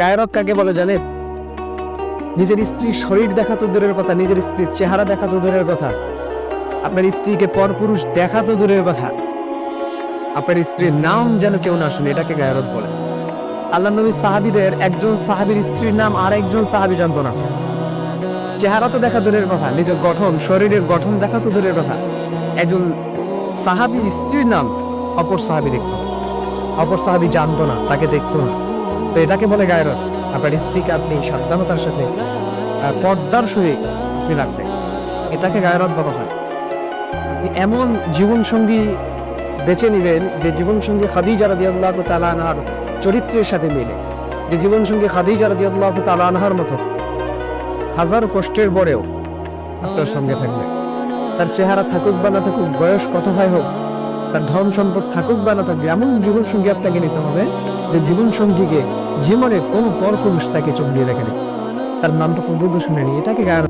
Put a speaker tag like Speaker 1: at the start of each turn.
Speaker 1: গায়রত কাকে বলে জানেন? নিজের স্ত্রীর শরীর দেখা তো দূরের কথা, নিজের স্ত্রীর চেহারা দেখা তো দূরের কথা। আপনার স্ত্রীকে পরপুরুষ দেখা তো দূরের কথা। আপনার স্ত্রীর নাম যেন কেউ না শুনে, এটাকে গায়রত বলে। আল্লাহ নবী সাহাবিদের, একজন সাহাবীর স্ত্রীর নাম আর একজন সাহাবী জানতো না। চেহারা তো দেখা দূরের কথা, নিজের গঠন, শরীরের গঠন দেখা তো দূরের কথা। একজন সাহাবীর স্ত্রীর নাম অপর সাহাবী দেখতো। অপর সাহাবী জানতো না, তাকে দেখতো না। তো এটাকে বলে গায়রত। আপনার স্ত্রীকে আপনি সাবধানতার সাথে পর্দার সহিত রাখবেন। এটাকে গায়রত বলা হয়। আপনি এমন জীবনসঙ্গী বেছে নেবেন যে জীবনসঙ্গী খাদিজা রাদিয়াল্লাহু তাআলা আনহার চরিত্রের সাথে মিলে। যে জীবনসঙ্গী খাদিজা রাদিয়াল্লাহু তাআলা আনহার মতো হাজার কষ্টের পরেও আপনার সঙ্গে থাকবে। তার চেহারা থাকুক বা না থাকুক, বয়স কত হয় হোক তার ধন সম্পদ থাকুক বা না থাকুক, এমন জীবনসঙ্গী আপনাকে নিতে হবে যে জীবনসঙ্গীকে জীবনে কোনো পরপুরুষ তাকে চোখ দিয়ে দেখেনি তার নামটা পর্যন্ত শুনেনি এটাকে